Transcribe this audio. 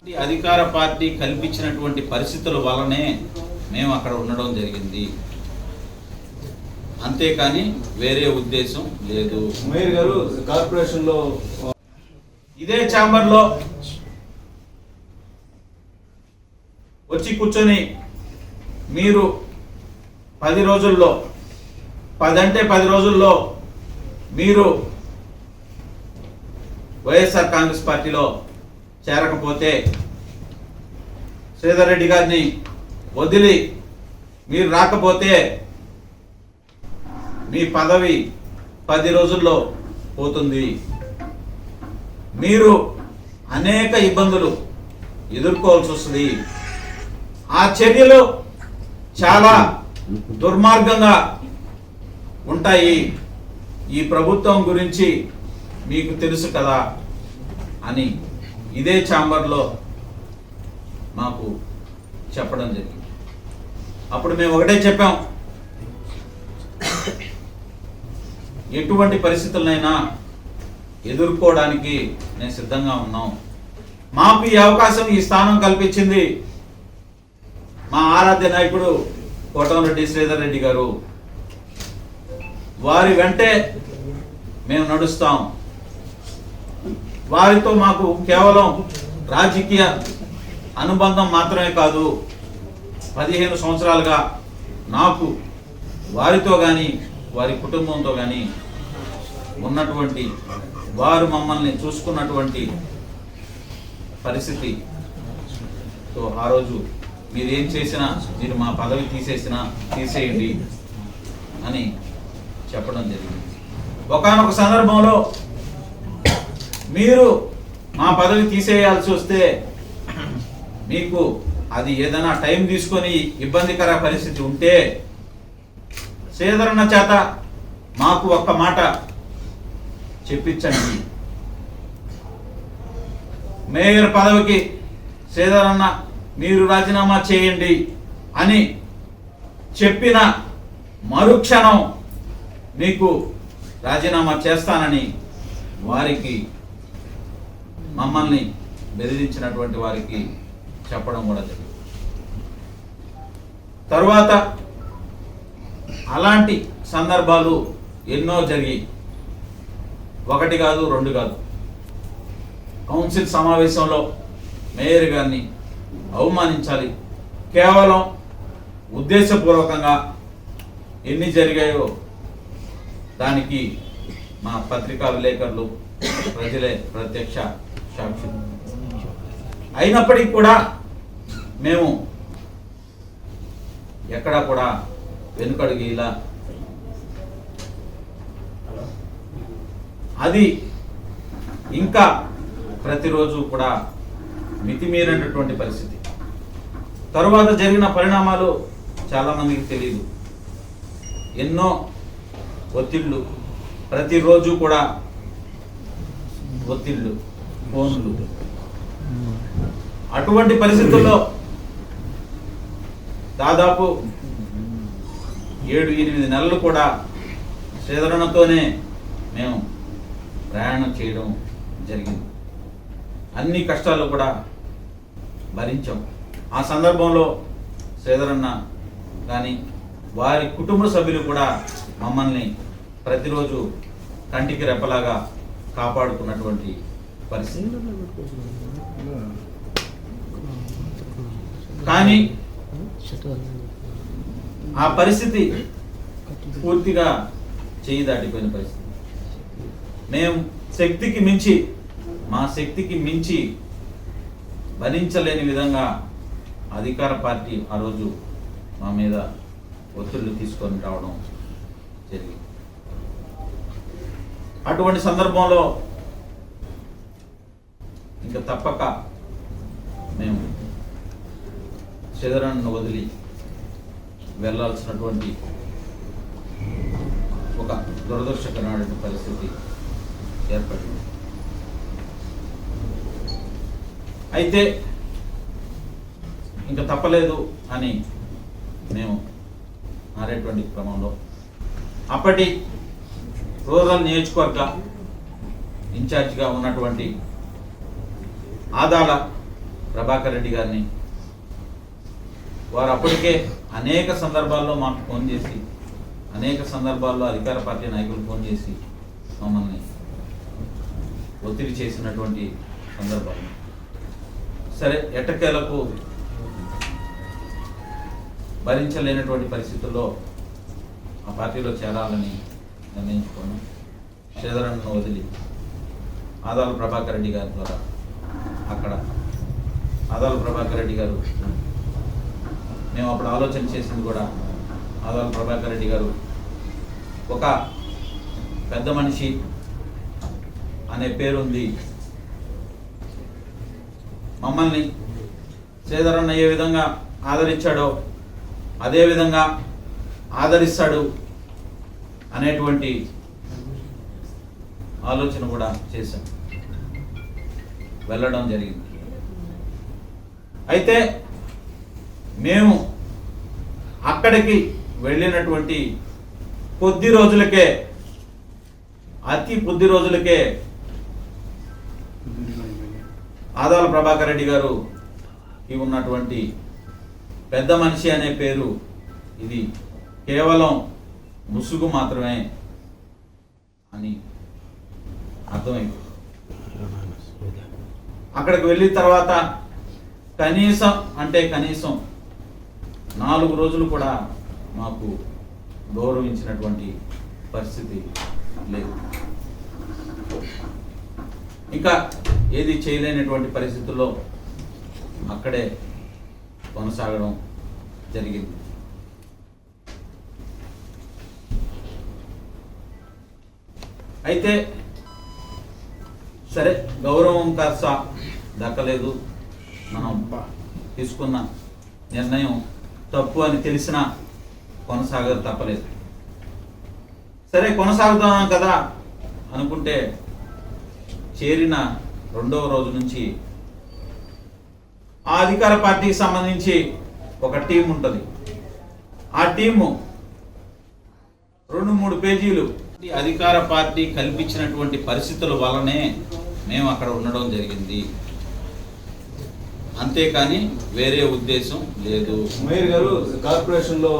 అధికార పార్టీ కల్పించినటువంటి పరిస్థితుల వల్లనే మేము అక్కడ ఉండడం జరిగింది. అంతేకాని వేరే ఉద్దేశం లేదు. మేయర్ గారు కార్పొరేషన్లో ఇదే ఛాంబర్లో వచ్చి కూర్చొని మీరు పది రోజుల్లో పది అంటే పది రోజుల్లో మీరు వైఎస్ఆర్ కాంగ్రెస్ పార్టీలో చేరకపోతే శ్రీధర్ రెడ్డి గారిని వదిలి మీరు రాకపోతే మీ పదవి పది రోజుల్లో పోతుంది. మీరు అనేక ఇబ్బందులు ఎదుర్కోవాల్సి వస్తుంది. ఆ చర్యలు చాలా దుర్మార్గంగా ఉంటాయి. ఈ ప్రభుత్వం గురించి మీకు తెలుసు కదా అని. ఇదే ఛాంబర్లో మాకు చెప్పడం జరిగింది. అప్పుడు మేము ఒకటే చెప్పాం. ఎటువంటి పరిస్థితులనైనా ఎదుర్కోవడానికి నేను సిద్ధంగా ఉన్నాం. మాకు ఈ అవకాశం ఈ స్థానం కల్పించింది మా ఆరాధ్య నాయకుడు కోటంరెడ్డి శ్రీధర్ రెడ్డి గారు. వారి వెంటే మేము నడుస్తాం. వారితో మాకు కేవలం రాజకీయ అనుబంధం మాత్రమే కాదు పదిహేను సంవత్సరాలుగా నాకు వారితో కానీ వారి కుటుంబంతో కానీ ఉన్నటువంటి వారు మమ్మల్ని చూసుకున్నటువంటి పరిస్థితి. సో ఆ రోజు మీరు ఏం చేసినా మీరు మా పదవి తీసేసినా తీసేయండి అని చెప్పడం జరిగింది. ఒకానొక సందర్భంలో మీరు మా పదవి తీసేయాల్సి వస్తే మీకు అది ఏదైనా టైం తీసుకొని ఇబ్బందికర పరిస్థితి ఉంటే సేదరణ చేత మాకు ఒక్క మాట చెప్పించండి. మేయర్ పదవికి సేదరన్న మీరు రాజీనామా చేయండి అని చెప్పిన మరుక్షణం మీకు రాజీనామా చేస్తానని వారికి మమ్మల్ని బెదిరించినటువంటి వారికి చెప్పడం కూడా జరిగింది. తరువాత అలాంటి సందర్భాలు ఎన్నో జరిగాయి. ఒకటి కాదు రెండు కాదు. కౌన్సిల్ సమావేశంలో మేయర్ గారిని అవమానించాలి. కేవలం ఉద్దేశపూర్వకంగా ఎన్ని జరిగాయో దానికి మా పత్రికా విలేకరులు ప్రజలే ప్రత్యక్ష అయినప్పటికీ కూడా మేము ఎక్కడా కూడా వెనుకడుగు ఇలా అది ఇంకా ప్రతిరోజు కూడా మితిమీరినటువంటి పరిస్థితి. తరువాత జరిగిన పరిణామాలు చాలామందికి తెలియదు ఎన్నో ఒత్తిళ్ళు. ప్రతిరోజు కూడా ఒత్తిళ్ళు. ఫోన్లు. అటువంటి పరిస్థితుల్లో దాదాపు ఏడు ఎనిమిది నెలలు కూడా శ్రీధరణతోనే మేము ప్రయాణం చేయడం జరిగింది. అన్ని కష్టాలు కూడా భరించాం. ఆ సందర్భంలో శ్రీధరన్న కానీ వారి కుటుంబ సభ్యులు కూడా మమ్మల్ని ప్రతిరోజు కంటికి రెప్పలాగా కాపాడుకున్నటువంటి పరిస్థితి. కానీ ఆ పరిస్థితి పూర్తిగా చేయి దాటిపోయిన పరిస్థితి. మేము శక్తికి మించి మా శక్తికి మించి భరించలేని విధంగా అధికార పార్టీ ఆ రోజు మా మీద ఒత్తిళ్ళు తీసుకొని రావడం జరిగింది. అటువంటి సందర్భంలో ఇంకా తప్పక మేము చెదరాన్ని వదిలి వెళ్ళాల్సినటువంటి ఒక దురదృష్టకరమైన పరిస్థితి ఏర్పడింది. అయితే ఇంకా తప్పలేదు అని మేము మారేటువంటి క్రమంలో అప్పటి రూరల్ నియోజకవర్గ ఇన్ఛార్జిగా ఉన్నటువంటి ఆదాల ప్రభాకర్ రెడ్డి గారిని. వారు అప్పటికే అనేక సందర్భాల్లో మాకు ఫోన్ చేసి అనేక సందర్భాల్లో అధికార పార్టీ నాయకులు ఫోన్ చేసి మమ్మల్ని ఒత్తిడి చేసినటువంటి సందర్భాలు. సరే ఎట్టకేలకు భరించలేనటువంటి పరిస్థితుల్లో ఆ పార్టీలో చేరాలని నిర్ణయించుకున్నాం. శ్రీధరన్ను వదిలి ఆదాల ప్రభాకర్ రెడ్డి గారి ద్వారా అక్కడ. ఆదాల ప్రభాకర్ రెడ్డి గారు మేము అప్పుడు ఆలోచన చేసింది కూడా ఆదాల ప్రభాకర్ రెడ్డి గారు. ఒక పెద్ద మనిషి అనే పేరుంది. మమ్మల్ని శ్రీధరన్న ఏ విధంగా ఆదరించాడో అదే విధంగా ఆదరిస్తాడు అనేటువంటి ఆలోచన కూడా చేశాం. వెళ్ళడం జరిగింది. అయితే మేము అక్కడికి వెళ్ళినటువంటి కొద్ది రోజులకే అతి కొద్ది రోజులకే ఆదాల ప్రభాకర్ రెడ్డి గారు ఈ ఉన్నటువంటి పెద్ద మనిషి అనే పేరు ఇది కేవలం ముసుగు మాత్రమే అని అర్థమైంది. అక్కడికి వెళ్ళిన తర్వాత కనీసం అంటే కనీసం నాలుగు రోజులు కూడా మాకు గౌరవించినటువంటి పరిస్థితి లేదు. ఇంకా ఏది చేయలేనటువంటి పరిస్థితుల్లో అక్కడే కొనసాగడం జరిగింది. అయితే సరే గౌరవం కాస్త దక్కలేదు. మనం తీసుకున్న నిర్ణయం తప్పు అని తెలిసినా కొనసాగదు తప్పలేదు. సరే కొనసాగుతున్నాం కదా అనుకుంటే చేరిన రెండవ రోజు నుంచి ఆ అధికార పార్టీకి సంబంధించి ఒక టీం ఉంటుంది. ఆ టీము రెండు మూడు పేజీలు అధికార పార్టీ కల్పించినటువంటి పరిస్థితుల వల్లనే మేము అక్కడ ఉండడం జరిగింది. అంతేకాని వేరే ఉద్దేశం లేదు. మేయర్ గారు కార్పొరేషన్లో